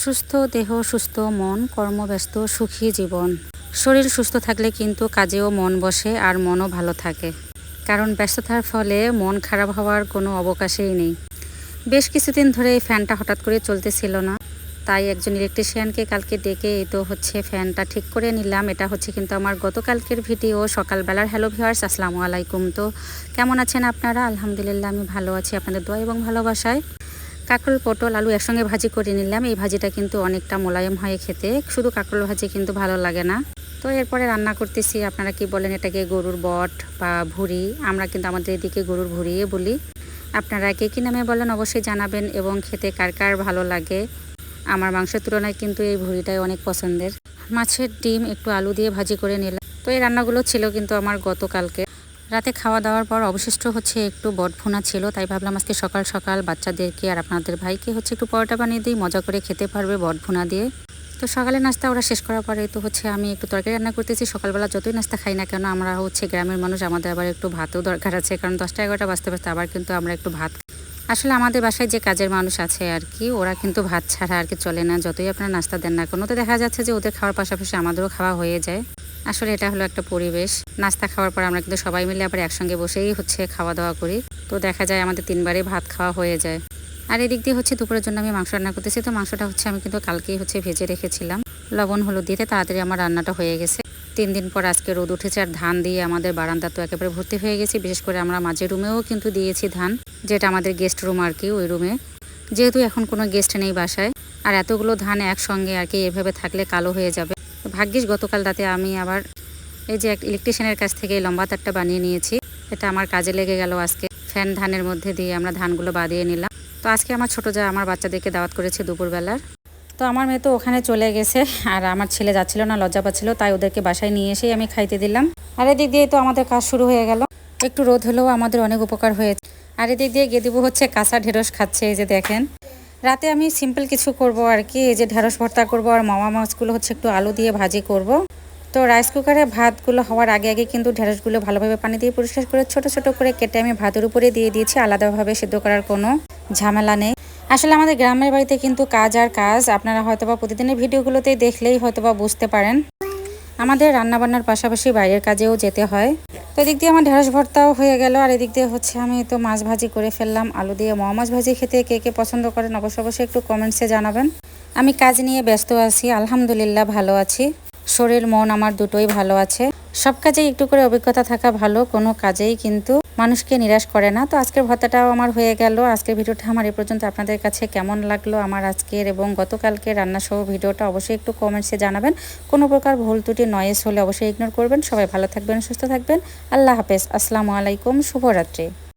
সুস্থ দেহ, সুস্থ মন, কর্মব্যস্ত, সুখী জীবন। শরীর সুস্থ থাকলে কিন্তু কাজেও মন বসে আর মনও ভালো থাকে। কারণ ব্যস্ততার ফলে মন খারাপ হওয়ার কোনো অবকাশই নেই। বেশ কিছুদিন ধরে এই ফ্যানটা হঠাৎ করে চলতেছিল না। তাই একজন ইলেকট্রিশিয়ানকে কালকে ডেকে এই তো হচ্ছে ফ্যানটা ঠিক করে নিলাম। এটা হচ্ছে কিন্তু আমার গতকালকের ভিডিও। সকালবেলার হ্যালো ভিউয়ার্স, আসসালামু আলাইকুম। তো কেমন আছেন আপনারা? আলহামদুলিল্লাহ, আমি ভালো আছি। আপনাদের দোয়া এবং ভালোবাসায়। কাঁকরোল, পটল, আলু একসঙ্গে ভাজি করে নিলাম। এই ভাজিটা কিন্তু অনেকটা মোলায়েম হয় খেতে। শুধু কাঁকরোল ভাজি কিন্তু ভালো লাগে না। তো এরপরে রান্না করতেছি, আপনারা কি বলেন এটাকে গরুর বট বা ভুড়ি? আমরা কিন্তু আমাদের এদিকে গরুর ভুড়িয়ে বলি। আপনারা কে কী নামে বলেন অবশ্যই জানাবেন এবং খেতে কার কার ভালো লাগে। আমার মাংসের তুলনায় কিন্তু এই ভুড়িটাই অনেক পছন্দের। মাছের ডিম একটু আলু দিয়ে ভাজি করে নিলাম। তো এই রান্নাগুলো ছিল কিন্তু আমার গতকালকে। রাতে খাওয়া দাওয়ার পর অবশিষ্ট হচ্ছে একটু বটভুনা ছিল, তাই ভাবলাম আজকে সকাল সকাল বাচ্চাদেরকে আর আপনাদের ভাইকে হচ্ছে একটু পরোটা বানিয়ে দিই, মজা করে খেতে পারবে বটভুনা দিয়ে। তো সকালে নাস্তা ওরা শেষ করার পরে তো হচ্ছে আমি একটু তরকারি রান্না করতেছি, সকালবেলা যতই নাস্তা খাই না কেন আমরা হচ্ছে গ্রামের মানুষ, আমাদের আবার একটু ভাতও দরকার আছে, কারণ দশটা এগারোটা বাজতে বাজতে আবার কিন্তু আমরা একটু ভাত আসলে আমাদের বাসায় যে কাজের মানুষ আছে আর কি, ওরা কিন্তু ভাত ছাড়া আর কি চলে না, যতই আপনারা নাস্তা দেন না কোনো। তো দেখা যাচ্ছে যে ওদের খাওয়ার পাশাপাশি আমাদেরও খাওয়া হয়ে যায়। আসলে এটা হলো একটা পরিবেশ। নাস্তা খাওয়ার পর আমরা কিন্তু সবাই মিলে আবার একসঙ্গে বসেই হচ্ছে খাওয়া দাওয়া করি। তো দেখা যায় আমাদের তিনবারই ভাত খাওয়া হয়ে যায়। আর এদিক দিয়ে হচ্ছে দুপুরের জন্য আমি মাংস রান্না করতেছি। তো মাংসটা হচ্ছে আমি কিন্তু কালকেই হচ্ছে ভেজে রেখেছিলাম। লবণ, হলুদ দিতে তাড়াতাড়ি আমার রান্নাটা হয়ে গেছে। তিন দিন পর আজকে রোদ উঠেছে আর ধান দিয়ে আমাদের বারান্দা তো একেবারে ভর্তি হয়ে গেছে। বিশেষ করে আমরা মাঝের রুমেও কিন্তু দিয়েছি ধান, যেটা আমাদের গেস্ট রুম আর কি ওই রুমে। যেহেতু এখন কোনো গেস্ট নেই বাসায়, আর এতগুলো ধান একসঙ্গে আর কি এভাবে থাকলে কালো হয়ে যাবে। ভাগ্যিস গতকাল রাতে আমি আবার এই যে এক ইলেকট্রিশিয়ানের কাছ থেকে লম্বা তারটা বানিয়ে নিয়েছি। এটা আমার কাজে লেগে গেল আজকে। ফ্যান ধানের মধ্যে দিয়ে আমরা ধানগুলো বাদিয়ে নিলাম। তো আজকে আমার ছোটো যা আমার বাচ্চাদেরকে দাওয়াত করেছে দুপুরবেলার। তো আমার মেয়ে তো ওখানে চলে গেছে, আর আমার ছেলে যাচ্ছিল না, লজ্জা পাচ্ছিল, তাই ওদেরকে বাসায় নিয়ে এসেই আমি খাইতে দিলাম। আর এদিক দিয়ে তো আমাদের কাজ শুরু হয়ে গেল। একটু রোদ হলেও আমাদের অনেক উপকার হয়েছে। আর এদিক দিয়ে গেদিবু হচ্ছে কাঁচা ঢেঁড়স খাচ্ছে, এই যে দেখেন। রাতে আমি সিম্পল কিছু করব আর কি, এই যে ঢেঁড়স ভর্তা করব আর মামা মাছগুলো হচ্ছে একটু আলু দিয়ে ভাজি করব। তো রাইস কুকারে ভাতগুলো হওয়ার আগে আগে কিন্তু ঢেঁড়সগুলো ভালোভাবে পানি দিয়ে পরিষ্কার করে ছোট ছোট করে কেটে আমি ভাতের উপরে দিয়ে দিয়েছি, আলাদাভাবে সিদ্ধ করার কোনো ঝামেলা নেই। আসলে আমাদের গ্রামের বাড়িতে কিন্তু কাজ আর কাজ, আপনারা হয়তোবা প্রতিদিনের ভিডিওগুলোতেই দেখলেই হয়তোবা বুঝতে পারেন। আমাদের রান্নাবান্নার পাশাপাশি বাইরের কাজেও যেতে হয়। তো এদিক দিয়ে আমার ঢেঁড়স ভর্তাও হয়ে গেল, আর এদিক দিয়ে হচ্ছে আমি তো মাছ ভাজি করে ফেললাম, আলু দিয়ে মহ মাছ ভাজি খেতে কে কে পছন্দ করেন অবশ্য অবশ্যই একটু কমেন্টসে জানাবেন। আমি কাজ নিয়ে ব্যস্ত আছি, আলহামদুলিল্লাহ ভালো আছি। শরীর, মন আমার দুটোই ভালো আছে। সব কাজেই একটু করে অভিজ্ঞতা থাকা ভালো, কোনো কাজেই কিন্তু মানুষকে নিরাশ করে না। তো আজকের ভত্তাটাও আমার হয়ে গেল। আজকের ভিডিওটা আমার এ পর্যন্ত। আপনাদের কাছে কেমন লাগল আমার আজকের এবং গতকালকে রান্নাসহ ভিডিওটা অবশ্যই একটু কমেন্টসে জানাবেন। কোনো প্রকার ভুল ত্রুটি নয়েস হলে অবশ্যই ইগনোর করবেন। সবাই ভালো থাকবেন, সুস্থ থাকবেন। আল্লাহ হাফেজ। আসসালামু আলাইকুম। শুভরাত্রি।